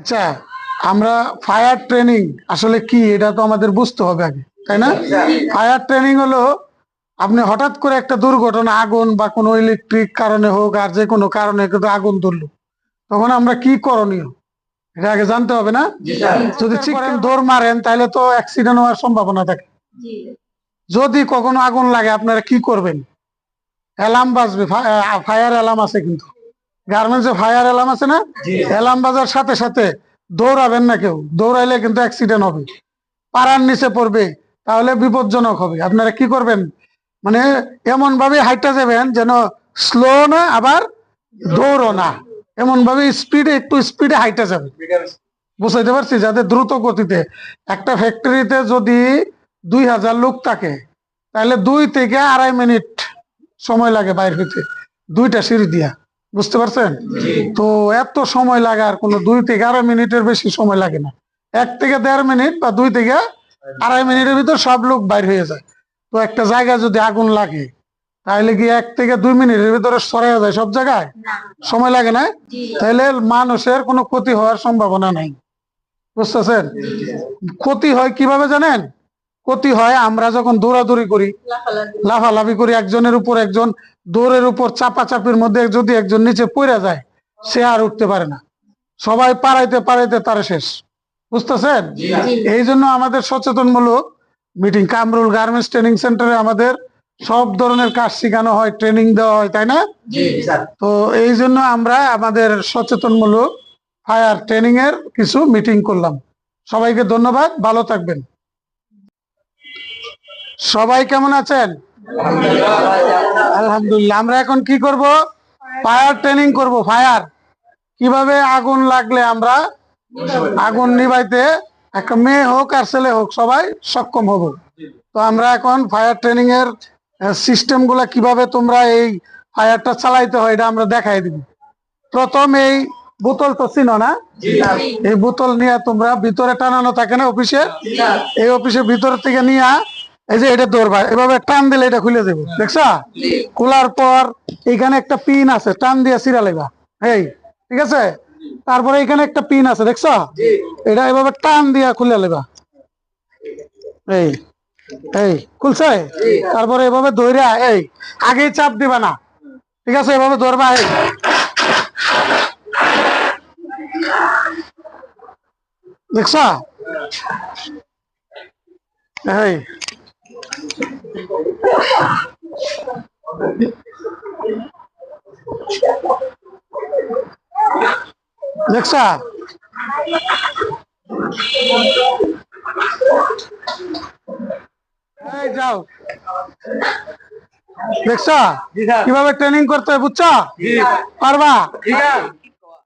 আচ্ছা আমরা fire training আসলে কি? এটা তো আমাদের বুঝতে হবে আগে তাই না? ফায়ার ট্রেনিং হলো আপনি হঠাৎ করে একটা দুর্ঘটনা আগুন বা কোনো ইলেকট্রিক কারণে হোক আর যে কোনো কারণে কিন্তু আগুন ধরলো তখন আমরা কি করণীয়? এটা আগে জানতে হবে না? যদি ঠিক দৌড় মারেন তাহলে তো অ্যাক্সিডেন্ট হওয়ার সম্ভাবনা থাকে। যদি কখনো আগুন লাগে আপনারা কি করবেন? অ্যালার্ম বাজবে ফায়ার অ্যালার্ম আছে কিন্তু। গার্মেন্টসে ফায়ার অ্যালার্ম আছে না? অ্যালার্ম বাজার সাথে সাথে দৌড়াবেন না কেউ। দৌড়াইলে কিন্তু অ্যাক্সিডেন্ট হবে। পাড়ার নিচে পড়বে তাহলে বিপজ্জনক হবে। আপনারা কি করবেন? মানে এমন ভাবে হাইটটা যাবেন যেন স্লো না আবার দৌড়ো না। এমন ভাবে স্পিডে একটু স্পিডে হাইটটা যাবে বুঝাইতে পারছি? যাতে দ্রুত গতিতে। একটা ফ্যাক্টরিতে যদি দুই হাজার লোক থাকে তাহলে দুই থেকে আড়াই মিনিট সময় লাগে বাইর হইতে। দুইটা সিঁড়ি দিয়া। বুঝতে পারছেন? তো এত সময় লাগে আর কোনো দুই থেকে আড়াই মিনিটের বেশি সময় লাগে না। এক থেকে দেড় মিনিট বা দুই থেকে আড়াই মিনিটের ভিতর সব লোক বাইর হয়ে যায়। তো একটা জায়গায় যদি আগুন লাগে তাহলে কি এক থেকে দুই মিনিটের ভিতরে সরাই যায় সব জায়গায়? সময় লাগে না? তাহলে মানুষের কোনো ক্ষতি হওয়ার সম্ভাবনা নাই। বুঝতেছেন? ক্ষতি হয় কীভাবে জানেন? ক্ষতি হয় আমরা যখন দৌড়াদৌড়ি করি লাফালাফি। করি একজনের উপর একজন দৌড়ের উপর চাপাচাপির মধ্যে যদি একজন নিচে পড়ে যায় সে আর উঠতে পারে না। সবাই পাড়াইতে পাড়াইতে তারা শেষ। বুঝতেছেন? এই জন্য আমাদের সচেতনমূলক মিটিং কামরুল গার্মেন্টস ট্রেনিং সেন্টারে আমাদের সব ধরনের কাজ শেখানো হয় ট্রেনিং দেওয়া হয় তাই না? তো এই জন্য আমরা আমাদের সচেতনমূলক ফায়ার ট্রেনিং এর কিছু মিটিং করলাম। সবাইকে ধন্যবাদ ভালো থাকবেন। সবাই কেমন আছেন? আলহামদুলিল্লাহ। আমরা এখন কি করব? ফায়ার ট্রেনিং করব ফায়ার কীভাবে আগুন লাগলে আমরা আগুন নিভাইতে একটা মেয়ে হোক আর ছেলে হোক সবাই সক্ষম হব। তো আমরা এখন ফায়ার ট্রেনিং এর সিস্টেমগুলা কীভাবে তোমরা এই ফায়ারটা চালাইতে হয় এটা আমরা দেখাই দিব। প্রথম এই বোতল তো চিনো না? এই বোতল নিয়ে তোমরা ভিতরে টানানো থাকে না অফিসে? এই অফিসের ভিতর থেকে নিয়ে এই যে এটা ধরবা এভাবে টান দিলে এটা খুলে দেবো দেখছা? খোলার পর এখানে একটা পিন আছে টান দিয়ে সিরা লেবা এই ঠিক আছে? তারপরে এখানে একটা পিন আছে দেখছ? এটা এভাবে টান দিয়া খুলে লেবা এই এই খুলছে? তারপরে এভাবে ধইরা এই আগে চাপ দিবা না ঠিক আছে? এভাবে ধরবা এই। দেখছ? এই দেখছা এই যাও। দেখছা কীভাবে ট্রেনিং করতে হয় বুঝছ? পারবা?